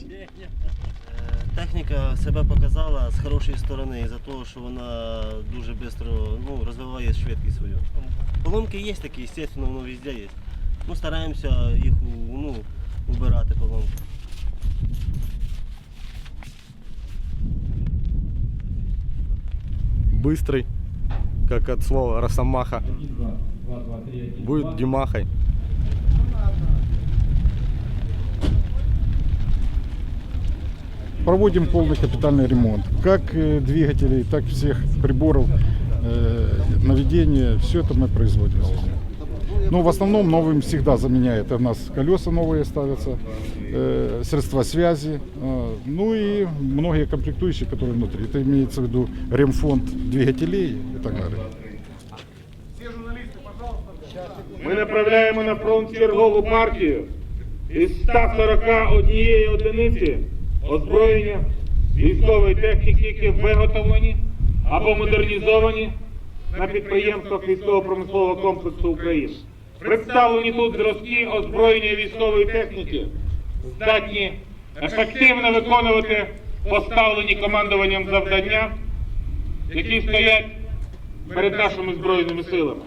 Е, Техніка себе показала з хорошої сторони, за того, що вона дуже швидко ну, розвиває швидкість свою. Поломки є такі, звісно, воно везде є. Ну, стараємося їх у- ну, убирати поломки. Быстрый, как от слова Росомаха. Будет Димахой. Проводим полный капитальный ремонт. Как э, двигателей, так и всех приборов э, наведения. Все это мы производим здесь. Ну, в основном новым всегда заменяет. У нас колеса новые ставятся, э, средства связи, э, ну и многие комплектующие, которые внутри. Это имеется в виду ремфонд двигателей и так далее. Ми направляємо на фронт чергову партію із 141 одиниці озброєння військової техніки, які виготовлені або модернізовані на підприємствах військово-промислового комплексу України. Представлені тут зразки озброєння військової техніки, здатні ефективно виконувати поставлені командуванням завдання, які стоять перед нашими збройними силами.